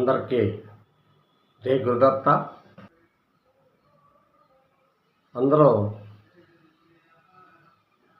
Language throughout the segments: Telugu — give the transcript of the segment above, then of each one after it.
అందరికీ రే గురుదత్త. అందరూ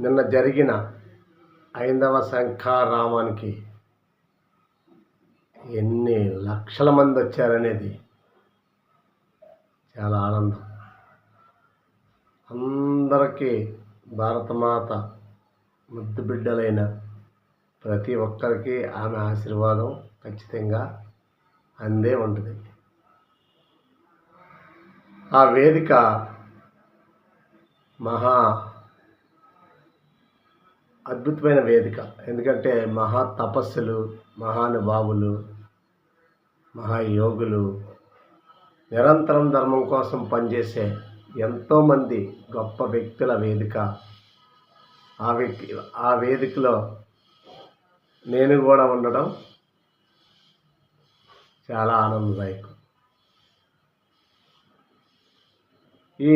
నిన్న జరిగిన ఐందవ శంఖారామానికి ఎన్ని లక్షల మంది వచ్చారనేది చాలా ఆనందం. అందరికీ భారతమాత ముద్దు బిడ్డలైన ప్రతి ఒక్కరికి ఆమె ఆశీర్వాదం ఖచ్చితంగా అందే ఉంటుంది. ఆ వేదిక మహా అద్భుతమైన వేదిక. ఎందుకంటే మహా తపస్సులు మహానుభావులు మహాయోగులు నిరంతరం ధర్మం కోసం పనిచేసే ఎంతోమంది గొప్ప వ్యక్తుల వేదిక. ఆ వ్యక్తి ఆ వేదికలో నేను కూడా ఉండడం చాలా ఆనందదాయకం. ఈ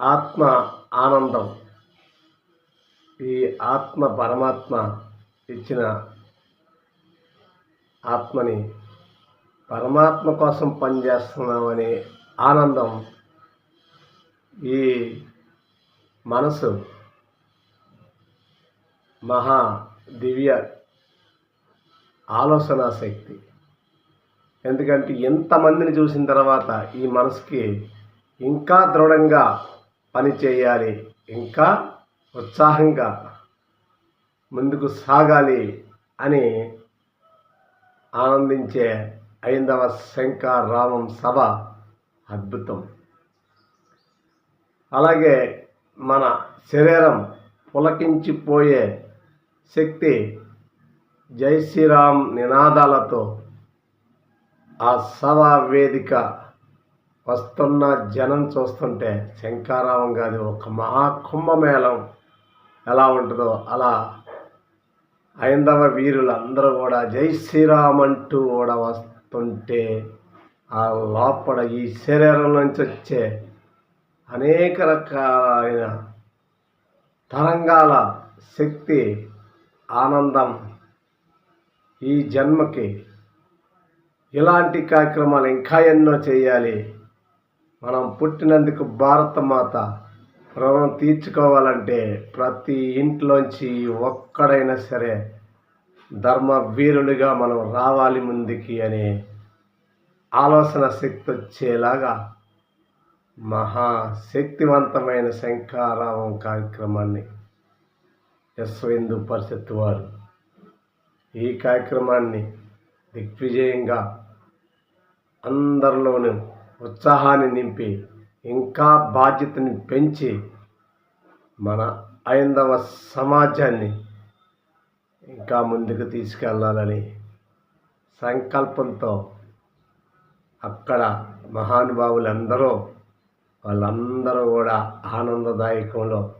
ఆత్మ ఆనందం ఈ ఆత్మ పరమాత్మ ఇచ్చిన ఆత్మని పరమాత్మ కోసం పనిచేస్తున్నామనే ఆనందం ఈ మనసు మహా దివ్య ఆలోచన శక్తి. ఎందుకంటే ఎంతమందిని చూసిన తర్వాత ఈ మనసుకి ఇంకా దృఢంగా పని చేయాలి ఇంకా ఉత్సాహంగా ముందుకు సాగాలి అని ఆనందించే ఐందవ శంకరామం సభ అద్భుతం. అలాగే మన శరీరం పులకించిపోయే శక్తి జై శ్రీరామ్ నినాదాలతో ఆ సభ వేదిక వస్తున్న జనం చూస్తుంటే శంకారావం కాదు ఒక మహాకుంభమేళం ఎలా ఉంటుందో అలా ఐందవ వీరులందరూ కూడా జై శ్రీరామ్ అంటూ కూడా వస్తుంటే ఆ లోపల ఈ శరీరం నుంచి వచ్చే అనేక రకాలైన తరంగాల శక్తి ఆనందం ఈ జన్మకి ఇలాంటి కార్యక్రమాలు ఇంకా ఎన్నో చేయాలి. మనం పుట్టినందుకు భారత మాత రుణం తీర్చుకోవాలంటే ప్రతి ఇంట్లోంచి ఒక్కడైనా సరే ధర్మ వీరులుగా మనం రావాలి ముందుకి అనే ఆలోచన శక్తి వచ్చేలాగా మహాశక్తివంతమైన శంఖారావం కార్యక్రమాన్ని యశ్వేందు పరిషత్ వారు ఈ కార్యక్రమాన్ని దిగ్విజయంగా అందరిలోనూ ఉత్సాహాన్ని నింపి ఇంకా బాధ్యతని పెంచి మన ఐందవ సమాజాన్ని ఇంకా ముందుకు తీసుకెళ్ళాలని సంకల్పంతో అక్కడ మహానుభావులందరూ వాళ్ళందరూ కూడా ఆనందదాయకంలో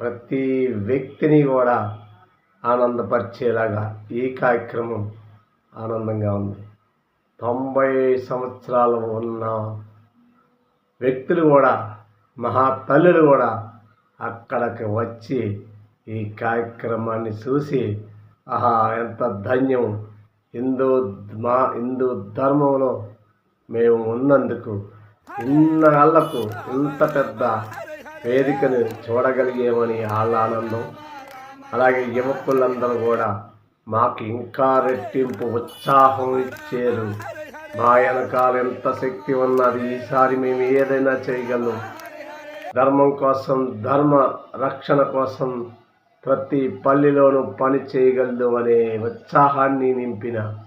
ప్రతి వ్యక్తిని కూడా ఆనందపరిచేలాగా ఈ కార్యక్రమం ఆనందంగా ఉంది. తొంభై సంవత్సరాలు ఉన్న వ్యక్తులు కూడా మహాతల్లులు కూడా అక్కడికి వచ్చి ఈ కార్యక్రమాన్ని చూసి ఆహా ఎంత ధన్యం. హిందూ మా హిందూ ధర్మంలో మేము ఉన్నందుకు ఇన్నాళ్ళకు ఇంత పెద్ద వేదికను చూడగలిగేమని వాళ్ళ ఆనందం. అలాగే యువకులందరూ కూడా మాకు ఇంకా రెట్టింపు ఉత్సాహం ఇచ్చారు. మా వెనకాల ఎంత శక్తి ఉన్నది ఈసారి మేము ఏదైనా చేయగలం. ధర్మం కోసం ధర్మ రక్షణ కోసం ప్రతి పల్లెలోనూ పని చేయగలదు అనే ఉత్సాహాన్ని నింపిన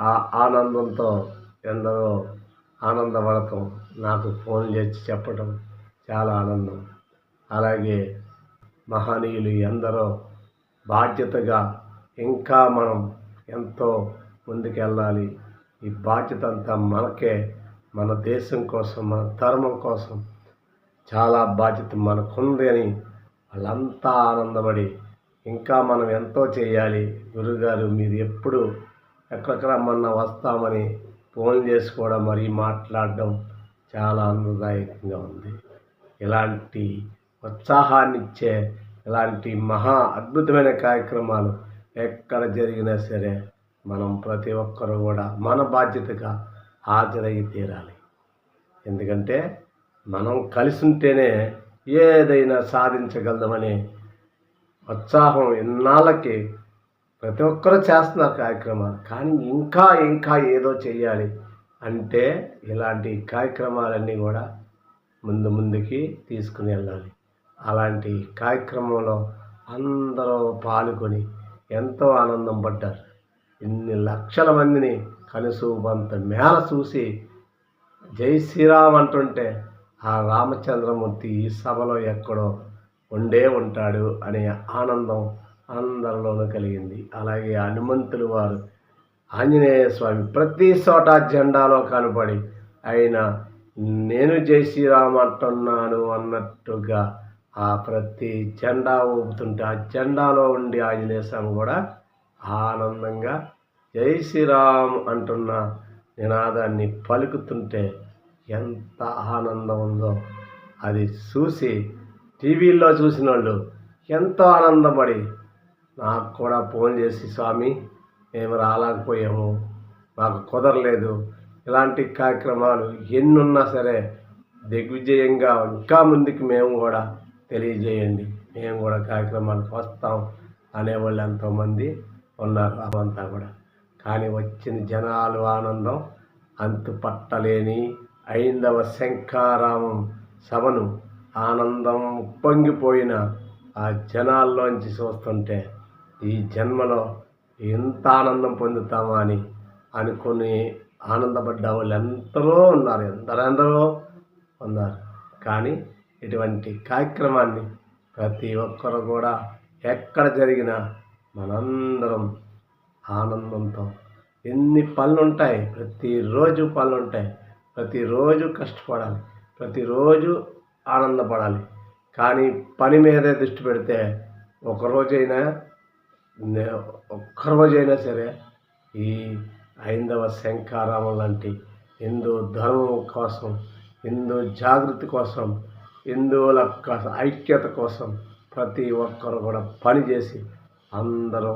ఆ ఆనందంతో ఎందరో ఆనందపడటం నాకు ఫోన్ చేసి చెప్పడం చాలా ఆనందం. అలాగే మహనీయులు ఎందరో బాధ్యతగా ఇంకా మనం ఎంతో ముందుకెళ్ళాలి. ఈ బాధ్యత అంతా మనకే మన దేశం కోసం మన ధర్మం కోసం చాలా బాధ్యత మనకుంది అని వాళ్ళంతా ఆనందపడి ఇంకా మనం ఎంతో చేయాలి. గురుగారు మీరు ఎప్పుడు ఎక్కడెక్కడ మొన్న వస్తామని ఫోన్ చేసుకోవడం మరి మాట్లాడడం చాలా ఆనందదాయకంగా ఉంది. ఇలాంటి ఉత్సాహాన్ని ఇచ్చే ఇలాంటి మహా అద్భుతమైన కార్యక్రమాలు ఎక్కడ జరిగినా సరే మనం ప్రతి ఒక్కరూ కూడా మన బాధ్యతగా హాజరయ్యి తీరాలి. ఎందుకంటే మనం కలిసి ఉంటేనే ఏదైనా సాధించగలమని ఉత్సాహం ఇన్నాళ్ళకి ప్రతి ఒక్కరూ చేస్తున్నారు కార్యక్రమాలు. కానీ ఇంకా ఇంకా ఏదో చేయాలి అంటే ఇలాంటి కార్యక్రమాలన్నీ కూడా ముందు ముందుకి తీసుకుని వెళ్ళాలి. అలాంటి కార్యక్రమంలో అందరూ పాల్గొని ఎంతో ఆనందం పడ్డారు. ఇన్ని లక్షల మందిని కనుసూపంత మేర చూసి జై శ్రీరామ్ అంటుంటే ఆ రామచంద్రమూర్తి ఈ సభలో ఎక్కడో ఉండే ఉంటాడు అనే ఆనందం అందరిలోనూ కలిగింది. అలాగే హనుమంతులు వారు ఆంజనేయ స్వామి ప్రతి చోట జెండాలో కనపడి ఆయన నేను జై శ్రీరామ్ అంటున్నాను అన్నట్టుగా ఆ ప్రతి జెండా ఊపుతుంటే ఆ జెండాలో ఉండి ఆంజనేయ స్వామి కూడా ఆనందంగా జై శ్రీరామ్ అంటున్న నినాదాన్ని పలుకుతుంటే ఎంత ఆనందం ఉందో. అది చూసి టీవీల్లో చూసిన వాళ్ళు ఎంతో ఆనందపడి నాకు కూడా ఫోన్ చేసి స్వామి మేము రాలేకపోయాము మాకు కుదరలేదు ఇలాంటి కార్యక్రమాలు ఎన్నున్నా సరే దిగ్విజయంగా ఇంకా ముందుకు మేము కూడా తెలియజేయండి. మేము కూడా కార్యక్రమాలకు వస్తాం అనేవాళ్ళు ఎంతోమంది ఉన్నారు అవంతా కూడా. కానీ వచ్చిన జనాలు ఆనందం అంతు పట్టలేని ఐందవ శంఖారామం సభను ఆనందం ఉప్పొంగిపోయిన ఆ జనాల్లోంచి చూస్తుంటే ఈ జన్మలో ఎంత ఆనందం పొందుతామా అని అనుకుని ఆనందపడ్డ వాళ్ళు ఎంతలో ఉన్నారు ఎందరెందరో ఉన్నారు. కానీ ఇటువంటి కార్యక్రమాన్ని ప్రతి ఒక్కరు కూడా ఎక్కడ జరిగినా మనందరం ఆనందంతో. ఎన్ని పనులు ఉంటాయి ప్రతిరోజు పనులు ఉంటాయి. ప్రతిరోజు కష్టపడాలి ప్రతిరోజు ఆనందపడాలి. కానీ పని మీదే దృష్టి పెడితే ఒకరోజైనా ఒక్కరోజైనా సరే ఈ ఐందవ శంఖారామం లాంటి హిందూ ధర్మం కోసం హిందూ జాగృతి కోసం హిందువుల ఐక్యత కోసం ప్రతి ఒక్కరు కూడా పనిచేసి అందరూ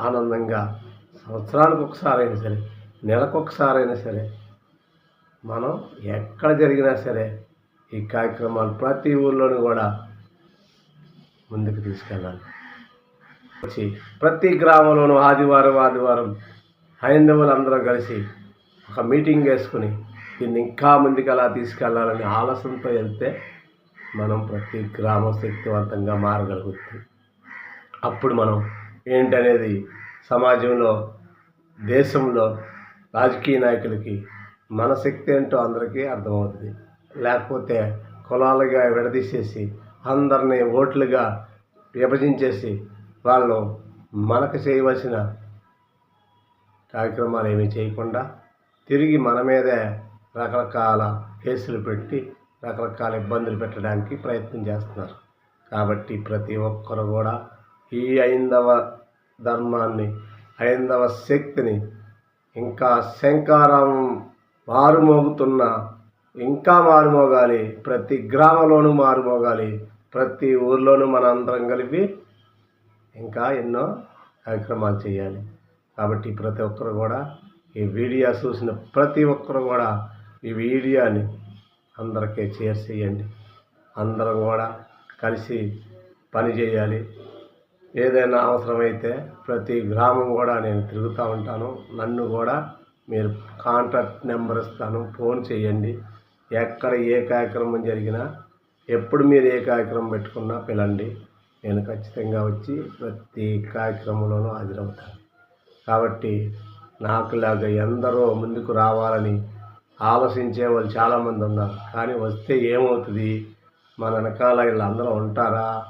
ఆనందంగా సంవత్సరానికి ఒకసారి అయినా సరే నెలకొకసారైనా సరే మనం ఎక్కడ జరిగినా సరే ఈ కార్యక్రమాలు ప్రతి ఊళ్ళోనూ కూడా ముందుకు తీసుకెళ్ళాలి. వచ్చి ప్రతి గ్రామంలోనూ ఆదివారం ఆదివారం హైందవులు అందరూ కలిసి ఒక మీటింగ్ వేసుకుని దీన్ని ఇంకా ముందుకు అలా తీసుకెళ్ళాలని ఆలస్యంతో వెళ్తే మనం ప్రతి గ్రామం శక్తివంతంగా మారగలుగుతుంది అప్పుడు మనం ఏంటనేది సమాజంలో దేశంలో రాజకీయ నాయకులకి మన శక్తి ఏంటో అందరికీ అర్థమవుతుంది. లేకపోతే కులాలుగా విడదీసేసి అందరినీ ఓట్లుగా విభజించేసి వాళ్ళు మనకు చేయవలసిన కార్యక్రమాలు ఏమీ చేయకుండా తిరిగి మన మీదే రకరకాల కేసులు పెట్టి రకరకాల ఇబ్బందులు పెట్టడానికి ప్రయత్నం చేస్తున్నారు. కాబట్టి ప్రతి ఒక్కరు కూడా ఈ ఐందవ ధర్మాన్ని ఐందవ శక్తిని ఇంకా శంకారం మారుమోగుతున్న ఇంకా మారుమోగాలి ప్రతి గ్రామంలోనూ మారుమోగాలి ప్రతి ఊర్లోనూ మన అందరం కలిపి ఇంకా ఎన్నో కార్యక్రమాలు చేయాలి. కాబట్టి ప్రతి ఒక్కరు కూడా ఈ వీడియో చూసిన ప్రతి ఒక్కరు కూడా ఈ వీడియోని అందరికీ షేర్ చేయండి. అందరం కూడా కలిసి పని చేయాలి. ఏదైనా అవసరమైతే ప్రతి గ్రామం కూడా నేను తిరుగుతూ ఉంటాను. నన్ను కూడా మీరు కాంటాక్ట్ నెంబర్ ఇస్తాను. ఫోన్ చేయండి. ఎక్కడ ఏ కార్యక్రమం జరిగినా ఎప్పుడు మీరు ఏ కార్యక్రమం పెట్టుకున్నా పిలండి నేను ఖచ్చితంగా వచ్చి ప్రతి కార్యక్రమంలోనూ హాజరవుతాను. కాబట్టి నాకులాగా ఎందరో ముందుకు రావాలని ఆలోచించే వాళ్ళు చాలామంది ఉన్నారు. కానీ వస్తే ఏమవుతుంది? మన వెనకాల వీళ్ళందరూ ఉంటారా?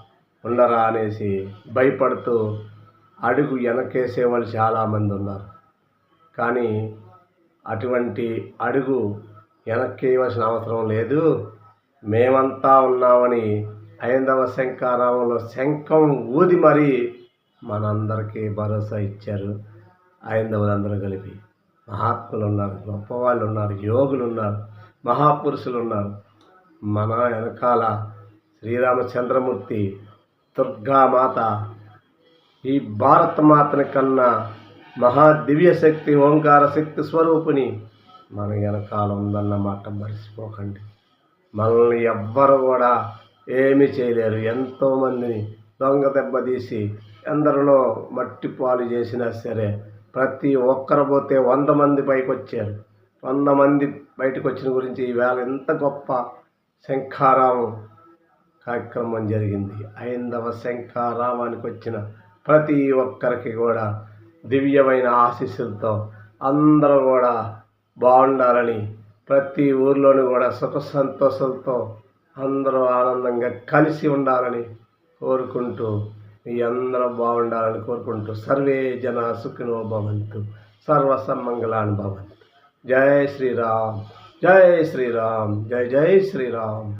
ఉండరా అనేసి భయపడుతూ అడుగు వెనకేసే వాళ్ళు చాలామంది ఉన్నారు. కానీ అటువంటి అడుగు వెనక్కి వేయవలసిన అవసరం లేదు. మేమంతా ఉన్నామని ఐందవ శంఖారామంలో శంఖం ఊది మరీ మనందరికీ భరోసా ఇచ్చారు ఐందవులందరూ కలిపి. మహాత్ములు ఉన్నారు గొప్పవాళ్ళు ఉన్నారు యోగులు ఉన్నారు మహాపురుషులు ఉన్నారు మన వెనకాల శ్రీరామచంద్రమూర్తి దుర్గామాత ఈ భారత మాతని కన్నా మహా దివ్య శక్తి ఓంకార శక్తి స్వరూపిణి మన వెనకాల ఉందన్నమాట మర్చిపోకండి. మనల్ని ఎవ్వరు కూడా ఏమీ చేయలేరు. ఎంతోమందిని దొంగ దెబ్బతీసి ఎందరిలో మట్టి పాలు చేసినా సరే ప్రతి ఒక్కరు పోతే వంద మంది పైకి వచ్చారు వంద మంది బయటకు వచ్చిన గురించి ఈవేళ ఎంత గొప్ప శంఖారావం కార్యక్రమం జరిగింది. ఐందవ శంఖారామానికి వచ్చిన ప్రతి ఒక్కరికి కూడా దివ్యమైన ఆశీస్సులతో అందరూ కూడా బాగుండాలని ప్రతి ఊర్లోనూ కూడా సుఖ సంతోషాలతో అందరూ ఆనందంగా కలిసి ఉండాలని కోరుకుంటూ మీ అందరూ బాగుండాలని కోరుకుంటూ సర్వే జన సుఖినో భవంతు. సర్వసమ్మంగళాన్ని భవంతు. జయ శ్రీరామ్. జయ శ్రీరామ్. జయ జయ శ్రీరామ్.